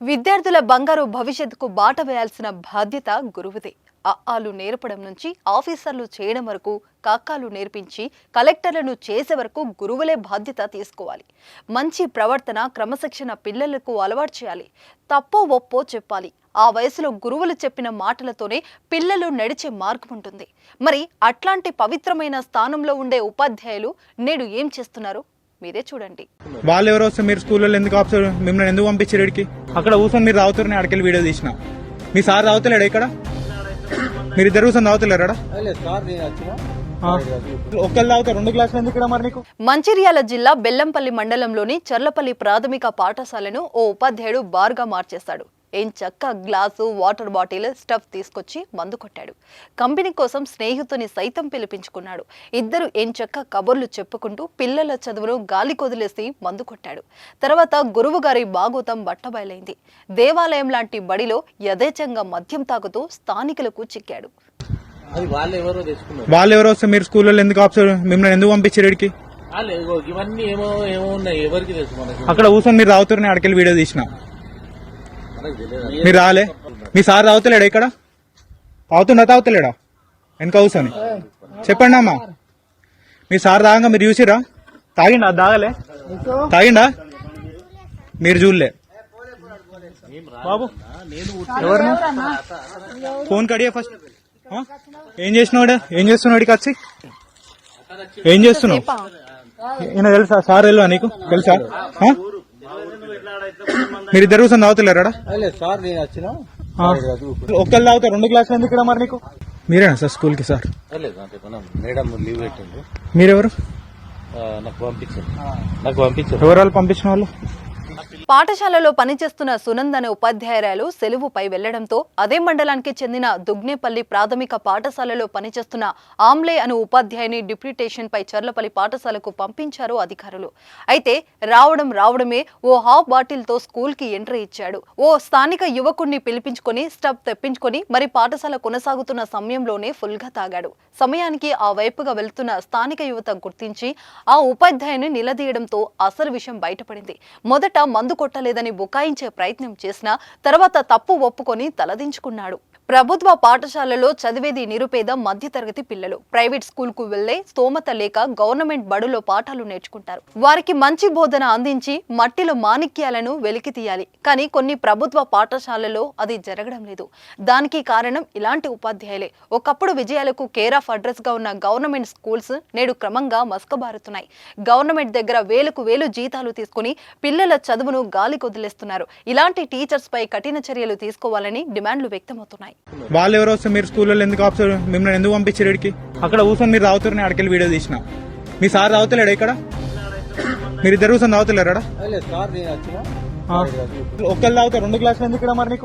విద్యార్థుల బంగారు భవిష్యత్తుకు బాట వేయాల్సిన బాధ్యత గురువుదే. అఆలు నేర్పడం నుంచి ఆఫీసర్లు చేయడం వరకు కాకాలు నేర్పించి కలెక్టర్లను చేసే వరకు గురువులే బాధ్యత తీసుకోవాలి. మంచి ప్రవర్తన క్రమశిక్షణ పిల్లలకు అలవాటు చేయాలి. తప్పో ఒప్పో చెప్పాలి. ఆ వయసులో గురువులు చెప్పిన మాటలతోనే పిల్లలు నడిచే మార్గం ఉంటుంది. మరి అట్లాంటి పవిత్రమైన స్థానంలో ఉండే ఉపాధ్యాయులు నేడు ఏం చేస్తున్నారు? మీరే చూడండి. వాళ్ళు ఎవరు వస్తే మీరు స్కూల్లో ఎందుకు ఆఫీసర్ మిమ్మల్ని ఎందుకు పంపించారు ఇక్కడికి? అక్కడ కూర్చొని మీరు తాగుతారని అక్కడికి వీడియో తీసిన. మీ సార్ తాగుతలేడా ఇక్కడ? మీరు ఇద్దరు కూర్చొని తాగుతలేరా ఒక్కళ్ళు తాగుతారు రెండు గ్లాసులు ఎందుకు ఇక్కడ మరి నీకు? మంచిర్యాల జిల్లా బెల్లంపల్లి మండలంలోని చర్లపల్లి ప్రాథమిక పాఠశాలను ఓ ఉపాధ్యాయుడు బార్గా మార్చేశాడు. ఏం చక్క గ్లాసు వాటర్ బాటిల్ స్టఫ్ తీసుకొచ్చి మందు కొట్టాడు. కంపెనీ కోసం స్నేహితుని సైతం పిలిపించుకున్నాడు. ఇద్దరు ఏం చక్క కబుర్లు చెప్పుకుంటూ పిల్లల చదువును గాలి కొదిలేసి మందు కొట్టాడు. తర్వాత గురువు గారి బాగోతం బట్టబయలైంది. దేవాలయం లాంటి బడిలో యథేచ్ఛంగా మద్యం తాగుతూ స్థానికులకు చిక్కాడు. వాళ్ళు ఎవరో వస్తే మీరు స్కూల్లో ఎందుకు మిమ్మల్ని ఎందుకు పంపించారు ఇగో ఇవన్నీ ఏమో ఏమో ఉన్నాయి. ఎవరికి తెలుసు మనకి? అక్కడ కూర్చొని మీరు తాగుతారని అక్కడికి వీడియో తీసిన. మీరు రాలే? మీ సార్ తాగుతలేడా ఇక్కడ? తాగుతుండా తాగుతలేడా? వెనక కూర్చొని. చెప్పండి అమ్మా. మీ సార్ తాగంగా మీరు చూసిరా తాగిండా? తాగలే. తాగిండా? మీరు చూడలే. బాబు. ఎవరిని ఫోన్ కడియా ఫస్ట్? ఏం చేసినాడు ఏం చేస్తున్నాడు వచ్చి? ఏం చేస్తున్నావు? ఈయన తెలుసా? సార్ తెలుసా నీకు? తెలుసా? మీరిద్దరు కూర్చొని తాగుతలేరా లేదు సార్ నేను వచ్చిన. ఒక్కళ్ళు తాగుతారు. రెండు గ్లాసులు ఎందుకు ఇక్కడ మరి నీకు? మీరేనా సార్ స్కూల్కి సార్ మేడం లీవ్ పెట్టిండు. మీరెవరు? నాకు పంపించారు నాకు పంపించారు ఎవరు వాళ్ళు పంపించిన వాళ్ళు? పాఠశాలలో పనిచేస్తున్న సునంద్ అనే ఉపాధ్యాయురాలు సెలవుపై వెళ్ళడంతో అదే మండలానికి చెందిన దుగ్నేపల్లి ప్రాథమిక పాఠశాలలో పనిచేస్తున్న ఆమ్లే అనే ఉపాధ్యాయుని డిప్యూటేషన్ పై చర్లపల్లి పాఠశాలకు పంపించారు అధికారులు. అయితే రావడం రావడమే ఓ హాఫ్ బాటిల్తో స్కూల్కి ఎంట్రీ ఇచ్చాడు. ఓ స్థానిక యువకుడిని పిలిపించుకొని స్టబ్ తెప్పించుకొని మరి పాఠశాల కొనసాగుతున్న సమయంలోనే ఫుల్గా తాగాడు. సమయానికి ఆ వైపుగా వెళ్తున్న స్థానిక యువత గుర్తించి ఆ ఉపాధ్యాయుని నిలదీయడంతో అసలు విషయం బయటపడింది. మొదట మందు కొట్టలేదని బుకాయించే ప్రయత్నం చేసినా తర్వాత తప్పు ఒప్పుకొని తలదించుకున్నాడు. ప్రభుత్వ పాఠశాలలో చదివేది నిరుపేద మధ్యతరగతి పిల్లలు. ప్రైవేట్ స్కూల్కు వెళ్ళే స్తోమత లేక గవర్నమెంట్ బడులో పాఠాలు నేర్చుకుంటారు. వారికి మంచి బోధన అందించి మట్టిలో మాణిక్యాలను వెలికి తీయాలి. కానీ కొన్ని ప్రభుత్వ పాఠశాలలో అది జరగడం లేదు. దానికి కారణం ఇలాంటి ఉపాధ్యాయులే. ఒకప్పుడు విజయాలకు కేర్ ఆఫ్ అడ్రస్గా ఉన్న గవర్నమెంట్ స్కూల్స్ నేడు క్రమంగా మసకబారుతున్నాయి. గవర్నమెంట్ దగ్గర వేలకు వేలు జీతాలు తీసుకుని పిల్లల చదువును గాలి కొదిలేస్తున్నారు ఇలాంటి టీచర్స్ పై కఠిన చర్యలు తీసుకోవాలని డిమాండ్లు వ్యక్తమవుతున్నాయి. వాళ్ళు ఎవరు వస్తే మీరు స్కూల్లో ఎందుకు ఆఫీసర్ మిమ్మల్ని ఎందుకు పంపించారు ఇక్కడికి? అక్కడ కూర్చొని మీరు తాగుతారని అక్కడికి వీడియో తీసిన. మీ సార్ తాగుతలేడా ఇక్కడ? మీరు ఇద్దరు కూర్చొని తాగుతలేరా ఒక్కళ్ళు తాగుతారు రెండు గ్లాసులు ఎందుకు ఇక్కడ మరి నీకు